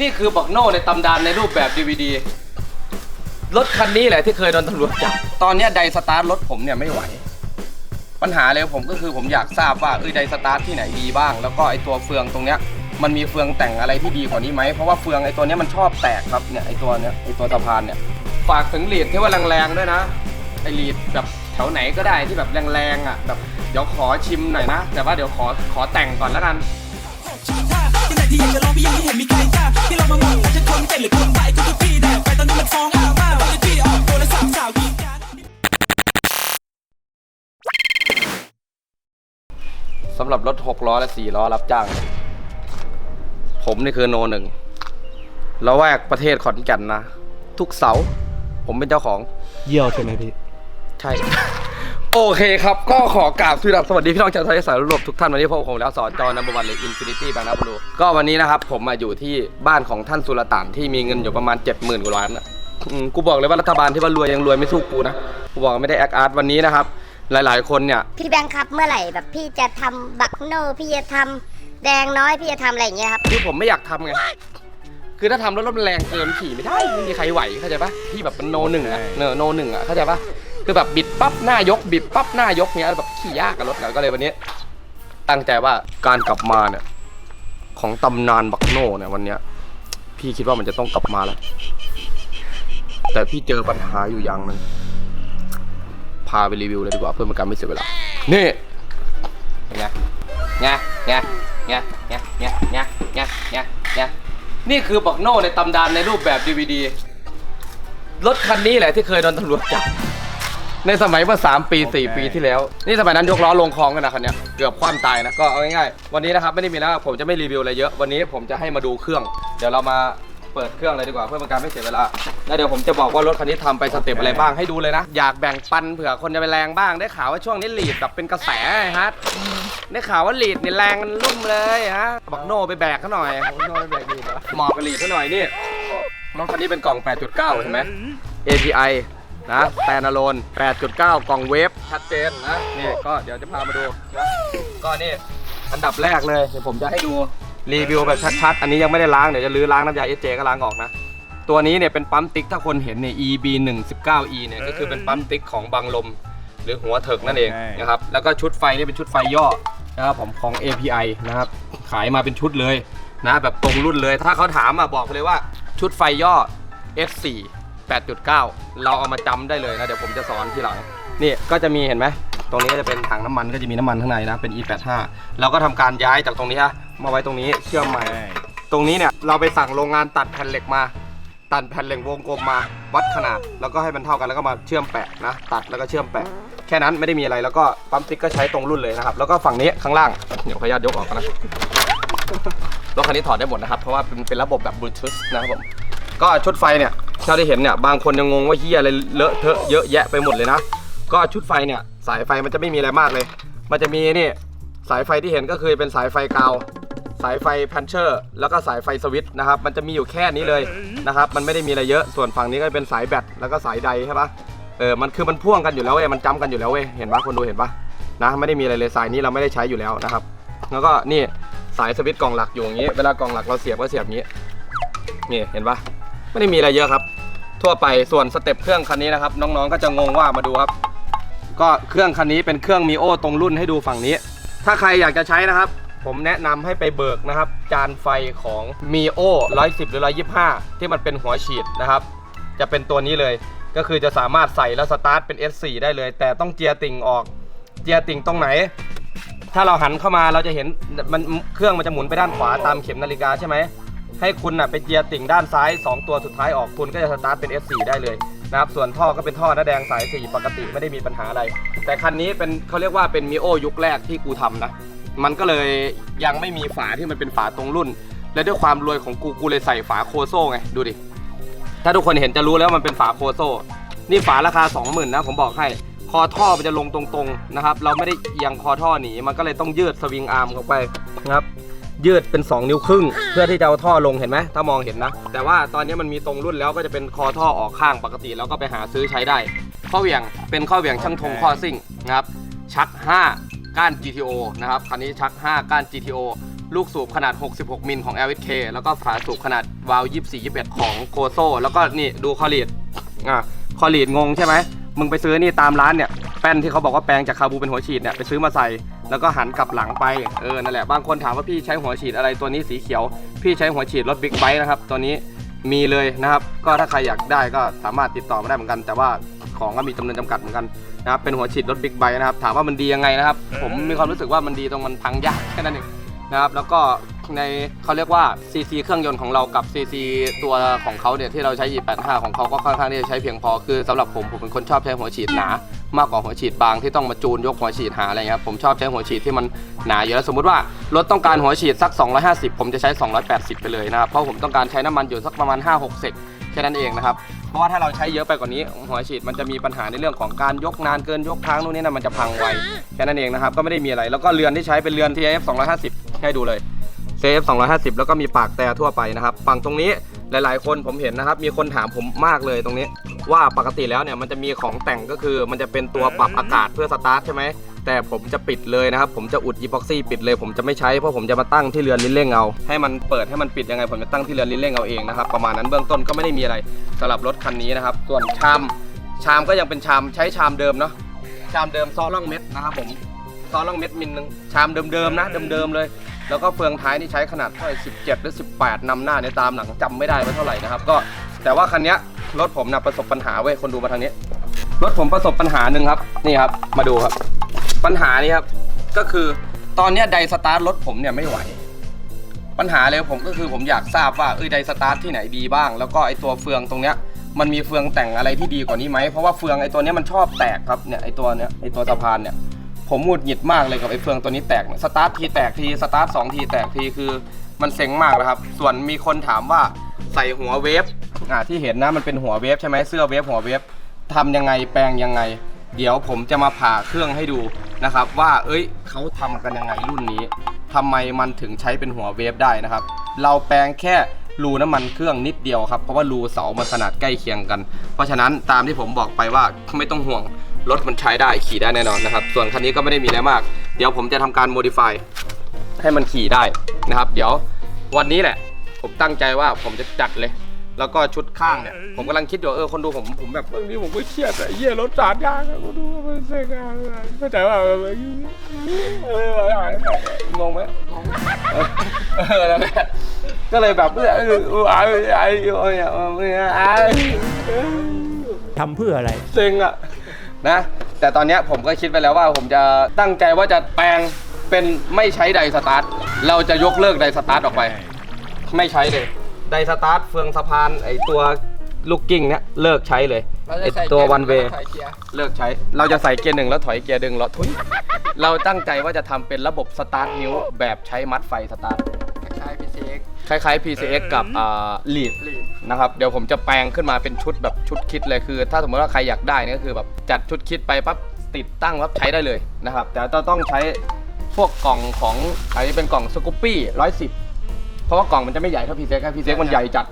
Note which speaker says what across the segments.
Speaker 1: นี่คือบอกโน่ในตำนานในรูปแบบ DVD รถคันนี้แหละที่เคยโดนตำรวจจับ ตอนเนี้ยไดสตาร์ทรถผมเนี่ยไม่ไหว ปัญหาเลยผมก็คือผมอยากทราบว่าเออไดสตาร์ทที่ไหนดีบ้าง แล้วก็ไอตัวเฟืองตรงเนี้ยมันมีเฟืองแต่งอะไรที่ดีกว่านี้ไหมเพราะว่าเฟืองไอตัวเนี้ยมันชอบแตกครับเนี่ยไอตัวเนี้ยไอตัวสะพานเนี่ยฝากถึงลีดที่ว่าแรงๆด้วยนะไอลีดแบบแถวไหนก็ได้ที่แบบแรงๆอะแบบเดี๋ยวขอชิมหน่อยนะ แต่ว่าเดี๋ยวขอขอแต่งก่อนแล้วกัน
Speaker 2: ที่ไหนที่อยากจะลองพี่ยังไม่เห็นมีใครกล้าที่เรามาหมดแต่จะคนเป็นหรือคนไปก็ทุกที่แดกไปตอนนี้มันฟ้องอาม่าว่าจะพี่ออกตัวและสามสาวกีดกัน
Speaker 1: สำหรับรถ 6 ล้อและ 4 ล้อรับจ้าง ผมนี่คือโนหนึ่งแล้วแวกประเทศขอนแก่นนะ ทุกเสาร์ผมเป็นเจ้าของ
Speaker 3: เยี่ยวใช่ไหมพี่
Speaker 1: ใช่ โอเคครับ ก็ขอกราบสวัสดีสวัสดีพี่น้องชาวไทยสายรวมทุกท่านวันนี้พบกับผมแล้วสอนจอนัมเบอร์วันเลยอินฟินิตี้บางนาบลูก็วันนี้นะครับ ผมมาอยู่ที่บ้านของท่านสุลต่านที่มีเงินอยู่ประมาณ 70,000กว่าล้านอะอืมกูบอกเลยว่ารัฐบาลที่ว่ารวยยังรวยไม่สู้กูนะกูบอกไม่ได้แอคอาร์ตวันนี้นะครับ หลายๆคนเนี่ย
Speaker 4: พี่แบงค์ครับเมื่อไหร่แบบพี่จะทำบักโนพี่จะทำแดงน้อยพี่จะทำอะไรอย่างเงี้ยครับ
Speaker 1: คือผมไม่อยากทำไง คือถ้าทำแล้วรถมันแรงเกินขี่ไม่ได้ไม่มีใครไหวเข้าใจปะพี่แบบเป็นโนหนึ่งอะเนอโนหนึ่งอะเข้าใจปะ คือแบบบิดปั๊บหน้ายก บิดปั๊บหน้ายกเนี้ยแบบขี่ยากกับรถอะก็เลยวันนี้ ตั้งใจว่าการกลับมาเนี่ย ของตำนานบักโน่เนี่ยวันเนี้ย พี่คิดว่ามันจะต้องกลับมาแล้ว แต่พี่เจอปัญหาอยู่อย่างหนึ่งพาไปรีวิวเลยดีกว่าเพื่อเป็นการไม่เสียเวลานี่เป็นไงไงไงไงไงไงไงไงไงไงนี่คือบักโน่ในตำนานในรูปแบบ DVD รถคันนี้แหละที่เคยโดนตำรวจจับ ในสมัยเมื่อ 3 ปี 4 ปีที่แล้ว นี่สมัยนั้นยกล้อลงคลองกันนะคันเนี้ยเกือบคว่ำตายนะ ก็เอาง่ายๆ วันนี้นะครับไม่ได้มีแล้วผมจะไม่รีวิวอะไรเยอะ วันนี้ผมจะให้มาดูเครื่อง เดี๋ยวเรามาเปิดเครื่องเลยดีกว่าเพื่อเป็นการไม่เสียเวลา แล้วเดี๋ยวผมจะบอกว่ารถคันนี้ทำไปสเต็ปอะไรบ้างให้ดูเลยนะ อยากแบ่งปันเผื่อคนจะไปแรงบ้าง ได้ข่าวว่าช่วงนี้ลีดแบบเป็นกระแสไอ้ฮัทได้ข่าวว่าลีดเนี่ยแรงกันรุ่มเลยฮะ บักโน่ไปแบกเขาหน่อยบักโน่ไปแบกลีดเหรอหมอบไปลีดเขาหน่อยนี่ รถคันนี้เป็นกล่อง 8.9 เห็นไหม API นะแตนอะโลน8.9 กล่องเวฟชัดเจนนะนี่ก็เดี๋ยวจะพามาดูนะก็นี่อันดับแรกเลยเดี๋ยวผมจะให้ดูรีวิวแบบชัดๆ อันนี้ยังไม่ได้ล้าง เดี๋ยวจะลื้อล้างน้ำยา SJ ก็ล้างออกนะ ตัวนี้เนี่ยเป็นปั๊มติ๊กถ้าคนเห็นเนี่ย EB 1 19 E เนี่ยก็คือเป็นปั๊มติ๊กของบางลม หรือหัวเถิกนั่นเอง
Speaker 3: โอเค
Speaker 1: นะครับแล้วก็ชุดไฟนี่เป็นชุดไฟย่อนะครับผมของ API นะครับขายมาเป็นชุดเลยนะแบบตรงรุ่นเลย ถ้าเขาถามอะบอกเลยว่าชุดไฟย่อ F4 8.9 เราเอามาจำได้เลยนะเดี๋ยวผมจะสอนทีหลัง นี่ก็จะมีเห็นไหมตรงนี้ก็จะเป็นถังน้ำมันก็จะมีน้ำมันข้างในนะเป็น E85 เราก็ทำการย้ายจากตรงนี้ฮะมาไว้ตรงนี้เชื่อมใหม่ ตรงนี้เนี่ยเราไปสั่งโรงงานตัดแผ่นเหล็กมา ตัดแผ่นเหล็กวงกลมมาวัดขนาด แล้วก็ให้มันเท่ากันแล้วก็มาเชื่อมแปะนะตัดแล้วก็เชื่อมแปะแค่นั้นไม่ได้มีอะไรแล้วก็ปั๊มติ๊กก็ใช้ตรงรุ่นเลยนะครับแล้วก็ฝั่งนี้ข้างล่างเดี๋ยวขออนุญาตยกออกก่อนนะรถคันนี้ถอดได้หมดนะครับเพราะว่าเป็นเป็นระบบแบบบลูทูธนะครับผมก็ชุดไฟเนี่ย เท่าที่เห็นเนี่ยบางคนยังงงว่าเฮียอะไรเลอะเทอะเยอะแยะไปหมดเลยนะ ก็ชุดไฟเนี่ยสายไฟมันจะไม่มีอะไรมากเลย มันจะมีนี่สายไฟที่เห็นก็คือเป็นสายไฟกาว สายไฟแพนเชอร์ แล้วก็สายไฟสวิตช์นะครับ มันจะมีอยู่แค่นี้เลยนะครับ มันไม่ได้มีอะไรเยอะ ส่วนฝั่งนี้ก็เป็นสายแบตแล้วก็สายใดใช่ปะเออ มันคือมันพ่วงกันอยู่แล้วเว้ย มันจำกันอยู่แล้วเว้ย เห็นปะคนดูเห็นปะนะ ไม่ได้มีอะไรเลยสายนี้เราไม่ได้ใช้อยู่แล้วนะครับ แล้วก็นี่สายสวิตช์กล่องหลักอยู่อย่างนี้ เวลากล่องหลักเราเสียบก็เสียบอย่างนี้ นี่เห็นปะไม่ได้มีอะไรเยอะครับ ทั่วไปส่วนสเต็ปเครื่องคันนี้นะครับ น้องๆก็จะงงว่ามาดูครับ ก็เครื่องคันนี้เป็นเครื่องมีโอตรงรุ่นให้ดูฝั่งนี้ ถ้าใครอยากจะใช้นะครับ ผมแนะนำให้ไปเบิกนะครับ จานไฟของ m i o 110หรือ125ที่มันเป็นหัวฉีดนะครับ จะเป็นตัวนี้เลยก็คือจะสามารถใส่แล้วสตาร์ทเป็น S4 ได้เลย แต่ต้องเจียติ่งออก เจียติ่งตรงไหน ถ้าเราหันเข้ามาเราจะเห็นมันเครื่องมันจะหมุนไปด้านขวาตามเข็มนาฬิกาใช่ไหม ให้คุณน่ะไปเจียติ่งด้านซ้าย 2 ตัวสุดท้ายออกคุณก็จะสตาร์ทเป็น S4 ได้เลยนะครับส่วนท่อก็เป็นท่อหน้าแดงสาย 4 ปกติไม่ได้มีปัญหาอะไร แต่คันนี้เป็นเขาเรียกว่าเป็นมิโอยุคแรกที่กูทำนะ มันก็เลยยังไม่มีฝาที่มันเป็นฝาตรงรุ่น และด้วยความรวยของกูกูเลยใส่ฝาโคโซ่ไงดูดิถ้าทุกคนเห็นจะรู้แล้วมันเป็นฝาโคโซ่ นี่ฝาราคา 20,000นะผมบอกให้คอท่อมันจะลงตรงๆนะครับ เราไม่ได้เอียงคอท่อหนีมันก็เลยต้องยืดสวิงอาร์มออกไปนะครับ ยืดเป็น 2 นิ้วครึ่ง เพื่อที่จะเอาท่อลงเห็นไหมถ้ามองเห็นนะ แต่ว่าตอนนี้มันมีตรงรุ่นแล้วก็จะเป็นคอท่อออกข้างปกติ แล้วก็ไปหาซื้อใช้ได้ ข้อเหวี่ยงเป็นข้อเหวี่ยงช่างทงข้อซิ่งนะครับชัก 5 ก้าน GTO นะครับคันนี้ชัก 5 ก้าน GTO ลูกสูบขนาด 66 มิลของ LSK แล้วก็ฝาสูบขนาดวาล์ว24 21 ของโกโซแล้วก็นี่ดูคอลีดอะคอลีดงงใช่ไหมมึงไปซื้อนี่ตามร้านเนี่ยแป้นที่เขาบอกว่าแปลงจากคาบูเป็นหัวฉีดเนี่ยไปซื้อมาใส่ แล้วก็หันกลับหลังไปเออนั่นแหละบางคนถามว่าพี่ใช้หัวฉีดอะไรตัวนี้สีเขียว พี่ใช้หัวฉีดรถบิ๊กไบค์นะครับตัวนี้มีเลยนะครับ ก็ถ้าใครอยากได้ก็สามารถติดต่อมาได้เหมือนกัน แต่ว่าของก็มีจำนวนจำกัดเหมือนกันนะครับเป็นหัวฉีดรถบิ๊กไบค์นะครับถามว่ามันดียังไงนะครับ ผมมีความรู้สึกว่ามันดีตรงมันพังยากแค่นั้นเองนะครับแล้วก็ในเขาเรียกว่า CC เครื่องยนต์ของเรากับ CC ตัวของเขาเนี่ยที่เราใช้ E85 ของเขาก็ค่อนข้างที่จะใช้เพียงพอคือสำหรับผมผมเป็นคนชอบใช้หัวฉีดหนา มากกว่าหัวฉีดบางที่ต้องมาจูนยกหัวฉีดหาอะไรเงี้ยครับผมชอบใช้หัวฉีดที่มันหนาอยู่แล้วสมมติว่ารถต้องการหัวฉีดสัก 250 ผมจะใช้ 280 ไปเลยนะครับเพราะผมต้องการใช้น้ำมันอยู่สักประมาณ 5-6เซกแค่นั้นเองนะครับเพราะว่าถ้าเราใช้เยอะไปกว่านี้ หัวฉีดมันจะมีปัญหาในเรื่องของการยกนานเกินยกค้างนู่นนี่นั่นมันจะพังไวแค่นั้นเองนะครับก็ไม่ได้มีอะไรแล้วก็เรือนที่ใช้เป็นเรือน TF 250 ให้ดูเลย CF 250 แล้วก็มีปากแต่ทั่วไปนะครับฝั่งตรงนี้ หลาย ๆ คนผมเห็นนะครับ มีคนถามผมมากเลยตรงนี้ ว่าปกติแล้วเนี่ยมันจะมีของแต่งก็คือ มันจะเป็นตัวปรับอากาศเพื่อสตาร์ทใช่ไหมแต่ผมจะปิดเลยนะครับ ผมจะอุดยีพ็อกซี่ปิดเลย ผมจะไม่ใช้เพราะผมจะมาตั้งที่เรือนลิ้นเร่งเอา ให้มันเปิดให้มันปิดยังไง ผมจะตั้งที่เรือนลิ้นเร่งเอาเองนะครับประมาณนั้นเบื้องต้นก็ไม่ได้มีอะไรสำหรับรถคันนี้นะครับ ส่วนชามชามก็ยังเป็นชามใช้ชามเดิมเนาะชามเดิมซอล่องเม็ดนะครับผมซอล่องเม็ดมิลนึงชามเดิมๆนะเดิมๆเลย แล้วก็เฟืองท้ายนี่ใช้ขนาดเท่าไหร่17 หรือ 18นำหน้าในยตามหลังจำไม่ได้ว่าเท่าไหร่นะครับ ก็แต่ว่าคันเนี้ยรถผมนะประสบปัญหาเว้ยคนดูมาทางนี้ รถผมประสบปัญหาหนึ่งครับ นี่ครับ มาดูครับ ปัญหานี้ครับ ก็คือตอนเนี้ยไดสตาร์ทรถผมเนี่ยไม่ไหว ปัญหาเลยผมก็คือผมอยากทราบว่าเออไดสตาร์ทที่ไหนดีบ้าง แล้วก็ไอตัวเฟืองตรงเนี้ยมันมีเฟืองแต่งอะไรที่ดีกว่านี้ไหมเพราะว่าเฟืองไอตัวเนี้ยมันชอบแตกครับเนี่ยไอตัวเนี้ยไอตัวสะพานเนี่ย ผมหงุดหงิดมากเลยกับไอ้เฟืองตัวนี้แตกเนี่ยสตาร์ททีแตกทีสตาร์ทสองทีแตกทีคือมันเซ็งมากนะครับ ส่วนมีคนถามว่าใส่หัวเวฟอ่าที่เห็นนะมันเป็นหัวเวฟใช่ไหมเสื้อเวฟหัวเวฟทำยังไงแปลงยังไง เดี๋ยวผมจะมาผ่าเครื่องให้ดูนะครับ ว่าเอ้ยเขาทำกันยังไงรุ่นนี้ทำไมมันถึงใช้เป็นหัวเวฟได้นะครับ เราแปลงแค่รูน้ำมันเครื่องนิดเดียวครับเพราะว่ารูเสามันขนาดใกล้เคียงกัน เพราะฉะนั้นตามที่ผมบอกไปว่าไม่ต้องห่วง รถมันใช้ได้ขี่ได้แน่นอนนะครับ ส่วนคันนี้ก็ไม่ได้มีอะไรมาก เดี๋ยวผมจะทำการ modify ให้มันขี่ได้นะครับ เดี๋ยววันนี้แหละ ผมตั้งใจว่าผมจะจัดเลย แล้วก็ชุดข้างเนี่ยผมกำลังคิดอยู่เออคนดูผมผมแบบบางทีผมก็เครียดอะเยี่ยรถสาดยางอะคนดูมันเซ็งอะเข้าใจว่าออเอองงไหมงงเออเออนั่นแหละก็เลยแบบเออเออเออไอ้ไอ้ไอ้ไอ้
Speaker 3: ทำเพื่ออะไร
Speaker 1: เซ็งอะ นะ แต่ตอนเนี้ยผมก็คิดไปแล้วว่าผมจะตั้งใจว่าจะแปลงเป็นไม่ใช้ไดสตาร์ท เราจะยกเลิกไดสตาร์ทออกไป ไม่ใช้เลย ไดสตาร์ทเฟืองสะพานไอตัวลูกกิ้งเนี้ยเลิกใช้เลยไอตัววันเวเลิกใช้ เราจะใส่เกียร์หนึ่งแล้วถอยเกียร์ดึงแล้วทุยเราตั้งใจว่าจะทำเป็นระบบสตาร์ทนิ้วแบบใช้มัดไฟสตาร์ท คล้ายๆ PCX กับอ่า lead นะครับ เดี๋ยวผมจะแปลงขึ้นมาเป็นชุดแบบชุดคิดเลยคือ ถ้าสมมติว่าใครอยากได้เนี่ยก็คือแบบจัดชุดคิดไปปั๊บติดตั้งปั๊บใช้ได้เลยนะครับ แต่ต้องใช้พวกกล่องของอันนี้เป็นกล่องสกูปปี้ร้อยสิบเพราะว่ากล่องมันจะไม่ใหญ่เท่า PCX ครับ PCX มันใหญ่จัด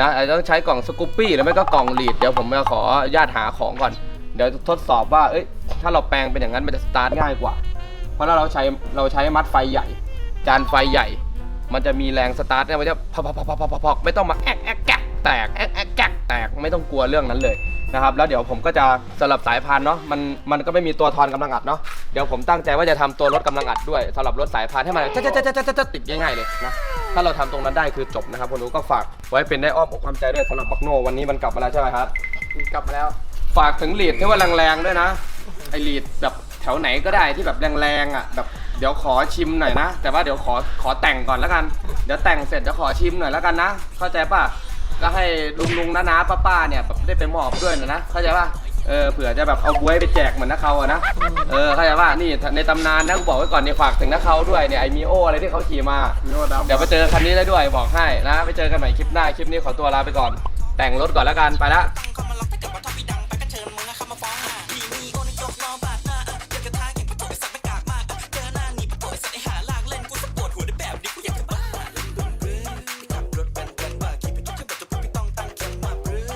Speaker 1: นะอาจจะต้องใช้กล่องสกูปปี้หรือไม่ก็กล่อง lead เดี๋ยวผมจะขออนุญาตหาของก่อน เดี๋ยวทดสอบว่าเอ้ยถ้าเราแปลงเป็นอย่างนั้นมันจะสตาร์ทง่ายกว่า เพราะถ้าเราใช้เราใช้มัดไฟใหญ่ จานไฟใหญ่ มันจะมีแรงสตาร์ทเนี่ยมันจะพอกพอกพอกพอกพอกพอกไม่ต้องมาแอกแอกแกกแตกแอกแอกแกกแตกไม่ต้องกลัวเรื่องนั้นเลยนะครับแล้วเดี๋ยวผมก็จะสลับสายพานเนาะมันมันก็ไม่มีตัวทอนกำลังอัดเนาะเดี๋ยวผมตั้งใจว่าจะทำตัวรถกำลังอัดด้วยสำหรับรถสายพานให้มันจะจะจะจะจะจะติดง่ายๆเลยนะถ้าเราทำตรงนั้นได้คือจบนะครับคนดูก็ฝากไว้เป็นได้อ้อมอกความใจด้วยสำหรับบักโนวันนี้มันกลับมาแล้วใช่ไหมครับ
Speaker 5: กลับมาแล้ว
Speaker 1: ฝากถึงลีดที่ว่าแรงๆด้วยนะไอลีดแบบแถวไหนก็ได้ที่แบบแรงๆอะแบบ ดี๋ยวขอชิมหน่อยนะ แต่ว่าเดี๋ยวขอขอแต่งก่อนแล้วกัน เดี๋ยวแต่งเสร็จเดี๋ยวขอชิมหน่อยแล้วกันนะ เข้าใจป่ะ ก็ให้ลุงลุงๆน้าๆป้าเนี่ยแบบได้ไปมอบด้วยนะนะ เข้าใจป่ะ เออ เผื่อจะแบบเอาบวยไปแจกเหมือนนักเขาอะนะ เออ เข้าใจป่ะ นี่ในตำนานนะกูบอกไว้ก่อนเนี่ยฝากถึงนักเขาด้วยเนี่ยไอมีโออะไรที่เขาขี่มา เดี๋ยวไปเจอคันนี้ได้ด้วยบอกให้นะ ไปเจอกันใหม่คลิปหน้า คลิปนี้ขอตัวลาไปก่อน แต่งรถก่อนแล้วกัน ไปละ